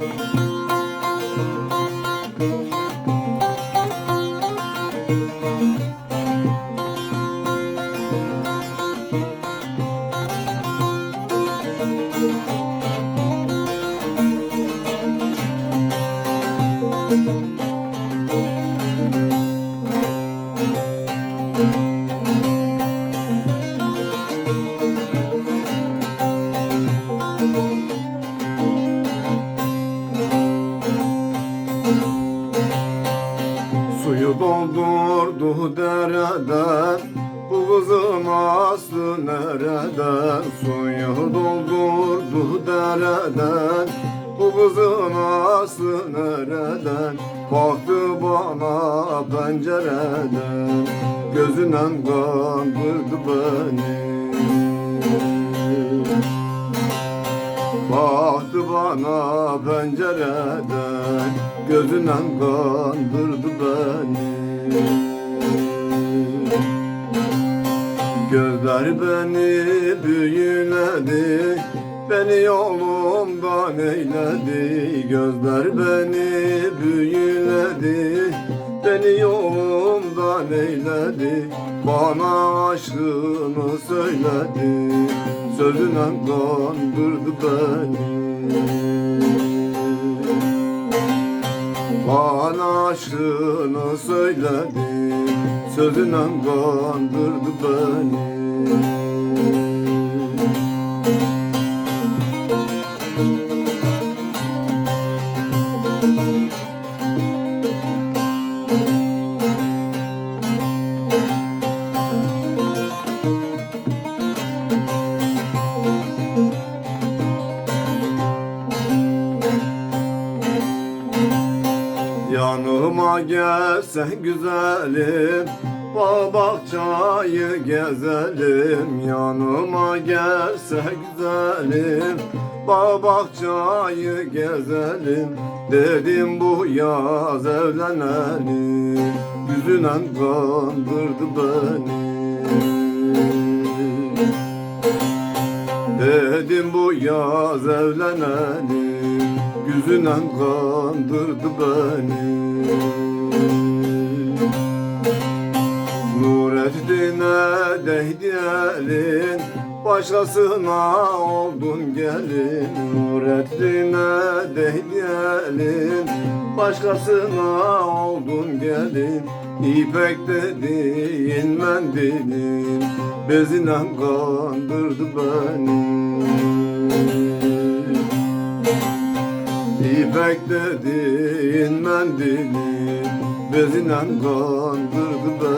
Suyu doldurdu dereden Bu kızın aslı nereden Suyu doldurdu dereden Bu kızın aslı nereden Baktı bana pencereden Gözünden kandırdı beni Bana pencereden Gözünden kandırdı beni. Gözler beni büyüledi Beni yolumdan eyledi Gözler beni büyüledi Beni yolumdan eyledi Bana aşkını söyledi Sözüne kandırdı beni bana aşkını söyledi Sözüne kandırdı beni Yanıma gelsen güzelim Bağ bahçayı gezelim. Yanıma gelse güzelim Bağ bahçayı gezelim. Dedim bu yaz evlenelim Yüzüne kandırdı beni. Dedim bu yaz evlenelim Yüzüne kandırdı beni. Nurettin'e değdi elin. Başkasına oldun gelin. Nurettin'e değdi elin. Başkasına oldun gelin. İpek dediğin mendilin. Bezine kandırdı beni İpek dediğin mendilin Bezine kandırdı